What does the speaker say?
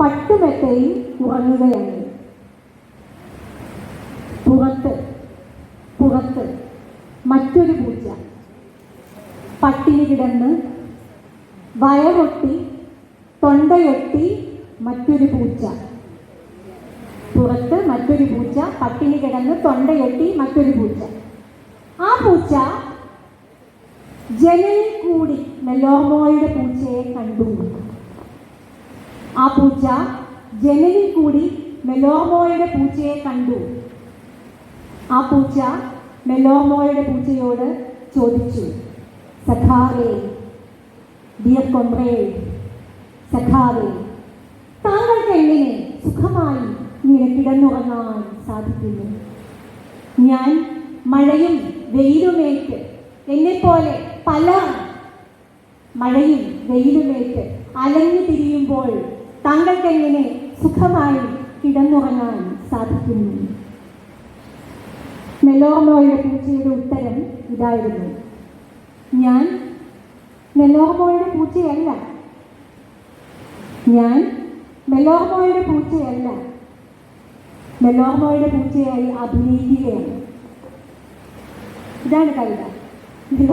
പട്ടുമെത്തയിൽ ഉറങ്ങുകയാണ്. പുറത്ത് പുറത്ത് മറ്റൊരു പൂച്ച. പട്ടിണി കിടന്ന് വയറൊട്ടി തൊണ്ടയൊട്ടി മറ്റൊരു പൂച്ച. പുറത്ത് മറ്റൊരു പൂച്ച പട്ടിണി കിടന്ന് തൊണ്ടയൊട്ടി മറ്റൊരു പൂച്ച. ആ പൂച്ച ജനലിൽ കൂടി മെലോമോയുടെ പൂച്ചയെ കണ്ടു. ആ പൂച്ച ജനലിൽ കൂടി മെലോമോയുടെ പൂച്ചയെ കണ്ടു. ആ പൂച്ച മെലോമോയുടെ പൂച്ചയോട് ചോദിച്ചു സഖാവേ ഡിയർ കൊമ്രേഡ് സഖാവേ താങ്കൾക്ക് എങ്ങനെ സുഖമായി ഇങ്ങനെ കിടന്നുറങ്ങാൻ സാധിക്കുന്നു? ഞാൻ മഴയും വെയിലുമേറ്റ് എന്നെപ്പോലെ പല മഴയും വെയിലുമേറ്റ് അലഞ്ഞു തിരിയുമ്പോൾ താങ്കൾക്ക് എങ്ങനെ സുഖമായി കിടന്നുറങ്ങാൻ സാധിക്കുന്നു. മെലോർമോയുടെ പൂച്ചയുടെ ഉത്തരം ഇതായിരുന്നു. ഞാൻ മെലോർമോയുടെ പൂച്ചയല്ല. ഞാൻ മെലോർമോയുടെ പൂച്ചയല്ല. മെലോർമോയുടെ പൂച്ചയായി അഭിനയിക്കുകയാണ്. ഇതാണ് കവിത.